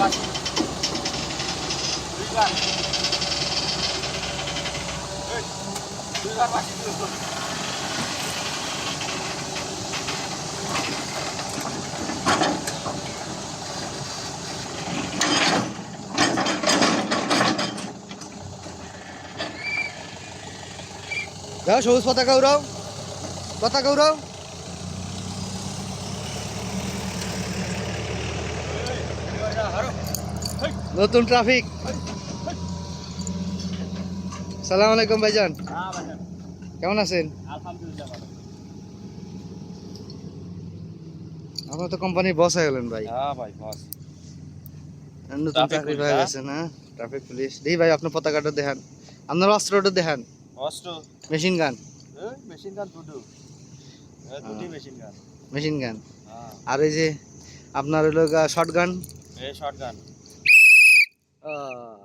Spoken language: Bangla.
যাও সবুজ পতাকা উড়াও। পতাকা উড়াও। নতুন ট্রাফিক সালাম আলাইকুম ভাইজান। হ্যাঁ কেমন আছেন? আপনার তো কোম্পানির বস হয়ে গেলেন ভাই। হ্যাঁ ভাই বস নতুন চাকরি হয়ে হ্যাঁ? গেছে না? ট্রাফিক পুলিশ দিই ভাই আপনার পতাকাটা দেখান। আপনার অস্ত্রটা দেখান। অস্ত্র? Machine gun. মেশিন গান দুটো। দুটি মেশিন গান। Machine gun. আর এই যে আপনার হলো শর্ট গান শর্ট গান 呃